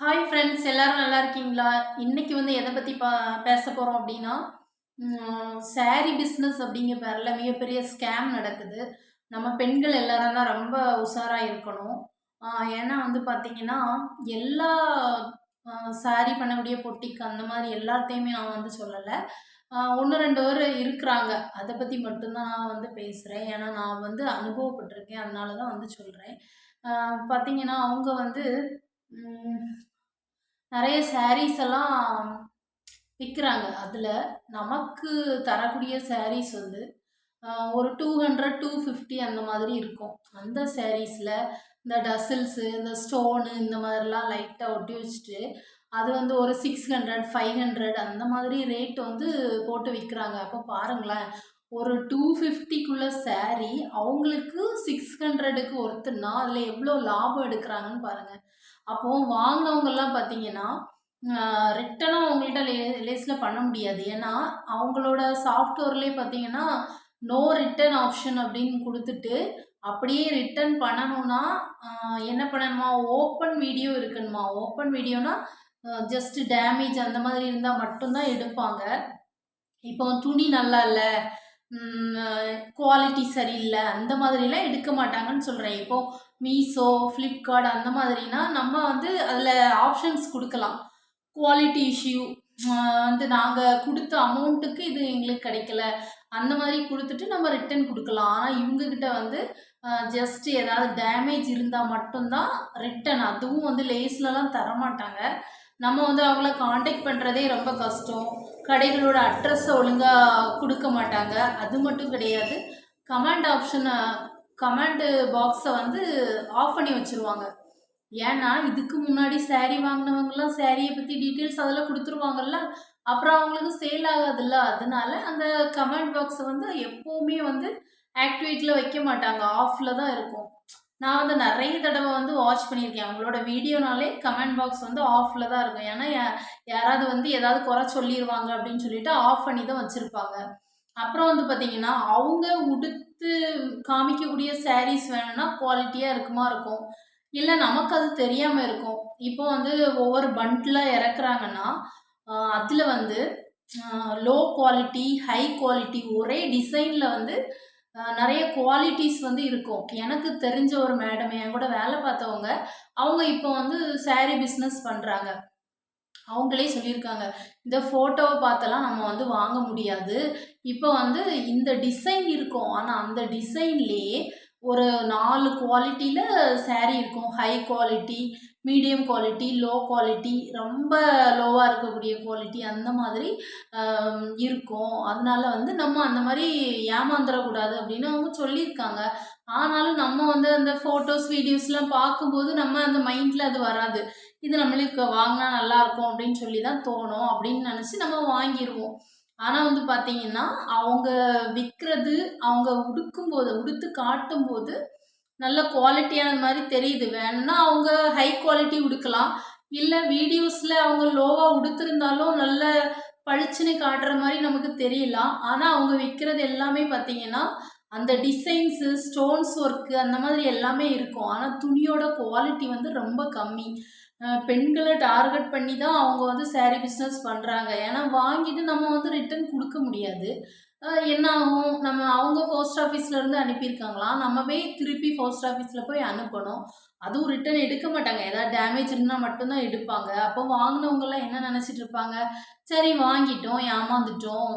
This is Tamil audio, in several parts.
ஹாய் ஃப்ரெண்ட்ஸ் எல்லாரும் நல்லா இருக்கீங்களா? இன்னைக்கு வந்து எதை பற்றி பா பேச போகிறோம் அப்படின்னா சாரி பிஸ்னஸ் அப்படிங்கிற பேரில் மிகப்பெரிய ஸ்கேம் நடக்குது. நம்ம பெண்கள் எல்லாரும் தான் ரொம்ப உஷாராக இருக்கணும். ஏன்னா வந்து பார்த்தீங்கன்னா எல்லா சாரி பண்ணக்கூடிய பொட்டிக்கு அந்த மாதிரி எல்லாத்தையுமே நான் வந்து சொல்லலை. ஒன்று ரெண்டு பேர் இருக்கிறாங்க. அதை பற்றி மட்டும்தான் நான் வந்து பேசுகிறேன் ஏன்னா நான் வந்து அனுபவப்பட்டிருக்கேன். அதனால தான் வந்து சொல்கிறேன் பார்த்தீங்கன்னா அவங்க வந்து நிறைய சாரீஸ் எல்லாம் விற்கிறாங்க அதில் நமக்கு தரக்கூடிய சாரீஸ் வந்து ஒரு டூ ஹண்ட்ரட் டூ ஃபிஃப்டி அந்த மாதிரி இருக்கும். அந்த சாரீஸில் இந்த டசில்ஸு இந்த ஸ்டோனு இந்த மாதிரிலாம் லைட்டாக ஒட்டி வச்சுட்டு அது வந்து ஒரு சிக்ஸ் ஹண்ட்ரட் ஃபைவ் ஹண்ட்ரட் அந்த மாதிரி ரேட் வந்து போட்டு விற்கிறாங்க அப்போ பாருங்களேன் ஒரு டூ ஃபிஃப்டிக்குள்ள சாரீ அவங்களுக்கு சிக்ஸ் ஹண்ட்ரடுக்கு ஒருத்தர்னா அதில் எவ்வளோ லாபம் எடுக்கிறாங்கன்னு பாருங்கள் அப்போது வாங்கினவங்கெல்லாம் பார்த்தீங்கன்னா ரிட்டனும் அவங்கள்ட்ட லே லேஸில் பண்ண முடியாது. ஏன்னா அவங்களோட சாஃப்ட்வேர்லேயே பார்த்தீங்கன்னா நோ ரிட்டன் ஆப்ஷன் அப்படின்னு கொடுத்துட்டு அப்படியே ரிட்டர்ன் பண்ணணும்னா என்ன பண்ணணுமா? ஓப்பன் வீடியோ இருக்கணுமா? ஓப்பன் வீடியோனா ஜஸ்ட் டேமேஜ் அந்த மாதிரி இருந்தால் மட்டும்தான் எடுப்பாங்க. இப்போ துணி நல்லா இல்லை. குவாலிட்டி சரியில்லை அந்த மாதிரிலாம் எடுக்க மாட்டாங்கன்னு சொல்கிறேன் இப்போ மீஷோ ஃப்ளிப்கார்ட் அந்த மாதிரினா நம்ம வந்து அதில் ஆப்ஷன்ஸ் கொடுக்கலாம். குவாலிட்டி இஷ்யூ வந்து நாங்கள் கொடுத்த அமௌண்ட்டுக்கு இது எங்களுக்கு கிடைக்கல. அந்த மாதிரி கொடுத்துட்டு நம்ம ரிட்டன் கொடுக்கலாம். ஆனால் இவங்கக்கிட்ட வந்து ஜஸ்ட் ஏதாவது டேமேஜ் இருந்தால் மட்டும்தான் ரிட்டன் அதுவும் வந்து லேஸ்லலாம் தரமாட்டாங்க. நம்ம வந்து அவங்கள காண்டாக்ட் பண்ணுறதே ரொம்ப கஷ்டம். கடைகளோட அட்ரஸை ஒழுங்காக கொடுக்க மாட்டாங்க. அது மட்டும் கிடையாது. கமெண்ட் ஆப்ஷனை கமாண்டு பாக்ஸை வந்து ஆஃப் பண்ணி வச்சுருவாங்க. ஏன்னா இதுக்கு முன்னாடி சேரீ வாங்கினவங்கலாம் சேரீயை பற்றி டீட்டெயில்ஸ் அதெல்லாம் கொடுத்துருவாங்கல்ல? அப்புறம் அவங்களுக்கு சேல் ஆகாதுல்ல? அதனால அந்த கமெண்ட் பாக்ஸை வந்து எப்போவுமே வந்து ஆக்டிவேட்டில் வைக்க மாட்டாங்க. ஆஃபில் தான் இருக்கும். நான் வந்து நிறைய தடவை வந்து வாட்ச் பண்ணியிருக்கேன். அவங்களோட வீடியோனாலே கமெண்ட் பாக்ஸ் வந்து ஆஃபில் தான் இருக்கும். ஏன்னா யாராவது வந்து ஏதாவது குறை சொல்லிடுவாங்க அப்படின்னு சொல்லிட்டு ஆஃப் பண்ணி தான் வச்சுருப்பாங்க. அப்புறம் வந்து பார்த்தீங்கன்னா அவங்க உடுத்து காமிக்கக்கூடிய சாரீஸ் வேணும்னா குவாலிட்டியாக இருக்குமா இருக்கும். இல்லை நமக்கு அது தெரியாமல் இருக்கும். இப்போ வந்து ஒவ்வொரு பண்ட்டில் இறக்குறாங்கன்னா அதில் வந்து லோ குவாலிட்டி ஹை குவாலிட்டி ஒரே டிசைனில் வந்து நிறைய குவாலிட்டிஸ் வந்து இருக்கும். எனக்கு தெரிஞ்ச ஒரு மேடம் என் கூட வேலை பார்த்தவங்க அவங்க இப்போ வந்து சாரீ பிஸ்னஸ் பண்ணுறாங்க அவங்களே சொல்லியிருக்காங்க இந்த ஃபோட்டோவை பார்த்தெல்லாம் நம்ம வந்து வாங்க முடியாது. இப்போ வந்து இந்த டிசைன் இருக்கும். ஆனால் அந்த டிசைன்லேயே ஒரு நாலு குவாலிட்டியில் சேரீ இருக்கும். High quality medium quality low quality ரொம்ப லோவாக இருக்கக்கூடிய குவாலிட்டி அந்த மாதிரி இருக்கும். அதனால வந்து நம்ம அந்த மாதிரி ஏமாந்துடக்கூடாது அப்படின்னு அவங்க சொல்லியிருக்காங்க. ஆனாலும் நம்ம வந்து அந்த ஃபோட்டோஸ் வீடியோஸ்லாம் பார்க்கும்போது நம்ம அந்த மைண்டில் அது வராது. இது நம்மளுக்கு வாங்கினா நல்லாயிருக்கும் அப்படின்னு சொல்லி தான் தோணும் அப்படின்னு நினச்சி நம்ம வாங்கிடுவோம் ஆனால் வந்து பார்த்தீங்கன்னா அவங்க விற்கிறது அவங்க உடுக்கும்போது உடுத்து காட்டும்போது நல்ல குவாலிட்டியான மாதிரி தெரியுது. வேணும்னா அவங்க ஹை குவாலிட்டி உடுக்கலாம். இல்லை வீடியோஸில் அவங்க லோவாக உடுத்திருந்தாலும் நல்ல பளிச்சுன்னு காட்டுற மாதிரி நமக்கு தெரியலாம். ஆனால் அவங்க விற்கிறது எல்லாமே பார்த்தீங்கன்னா அந்த டிசைன்ஸு ஸ்டோன்ஸ் ஒர்க்கு அந்த மாதிரி எல்லாமே இருக்கும். ஆனால் துணியோட குவாலிட்டி வந்து ரொம்ப கம்மி. பெண்களை டார்கெட் பண்ணி தான் அவங்க வந்து சேரீ பிஸ்னஸ் பண்ணுறாங்க ஏன்னா வாங்கிட்டு நம்ம வந்து ரிட்டர்ன் கொடுக்க முடியாது. என்ன ஆகும்? நம்ம அவங்க போஸ்ட் ஆஃபீஸ்லேருந்து அனுப்பியிருக்காங்களாம் நம்ம போய் திருப்பி போஸ்ட் ஆஃபீஸில் போய் அனுப்பணும். அதுவும் ரிட்டர்ன் எடுக்க மாட்டாங்க. ஏதாவது டேமேஜ் இருந்தால் மட்டும்தான் எடுப்பாங்க. அப்போ வாங்கினவங்கெல்லாம் என்ன நினச்சிட்டு இருப்பாங்க? சரி வாங்கிட்டோம் ஏமாந்துட்டோம்.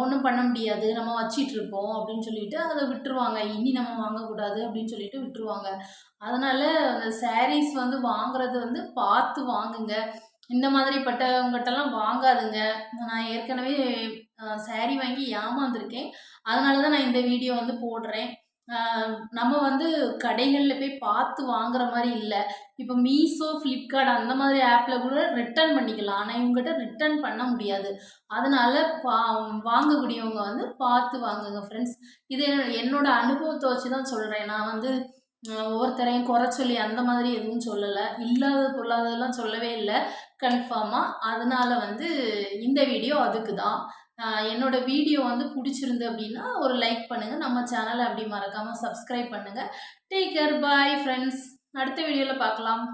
ஒன்றும் பண்ண முடியாது நம்ம வச்சிட்டு இருப்போம் அப்படின்னு சொல்லிட்டு அதை விட்டுருவாங்க. இனி நம்ம வாங்கக்கூடாது அப்படின்னு சொல்லிட்டு விட்டுருவாங்க. அதனால் அந்த சாரீஸ் வந்து வாங்குறது வந்து பார்த்து வாங்குங்க. இந்த மாதிரிப்பட்டவங்ககிட்டலாம் வாங்காதுங்க. நான் ஏற்கனவே saree வாங்கி ஏமாந்துருக்கேன். அதனால தான் நான் இந்த வீடியோ வந்து போடுறேன். நம்ம வந்து கடைகளில் போய் பார்த்து வாங்குற மாதிரி இல்லை. இப்போ மீஷோ ஃப்ளிப்கார்ட் அந்த மாதிரி ஆப்பில் கூட ரிட்டர்ன் பண்ணிக்கலாம். ஆனால் இவங்ககிட்ட ரிட்டர்ன் பண்ண முடியாது. அதனால பா வாங்கக்கூடியவங்க வந்து பார்த்து வாங்குங்க ஃப்ரெண்ட்ஸ் இது என்னோட- அனுபவத்தை வச்சு தான் சொல்கிறேன் நான் வந்து ஒவ்வொருத்தரையும் குறை சொல்லி அந்த மாதிரி எதுவும் சொல்லலை. இல்லாத பொல்லாததெல்லாம் சொல்லவே இல்லை. கன்ஃபார்மாக அதனால வந்து இந்த வீடியோ அதுக்கு தான் என்னோட வீடியோ வந்து பிடிச்சிருந்து அப்படின்னா ஒரு லைக் பண்ணுங்கள் நம்ம சேனலை அப்படி மறக்காமல் சப்ஸ்கிரைப் பண்ணுங்கள் டேக் கேர் பாய் ஃப்ரெண்ட்ஸ் அடுத்த வீடியோவில் பார்க்கலாம்.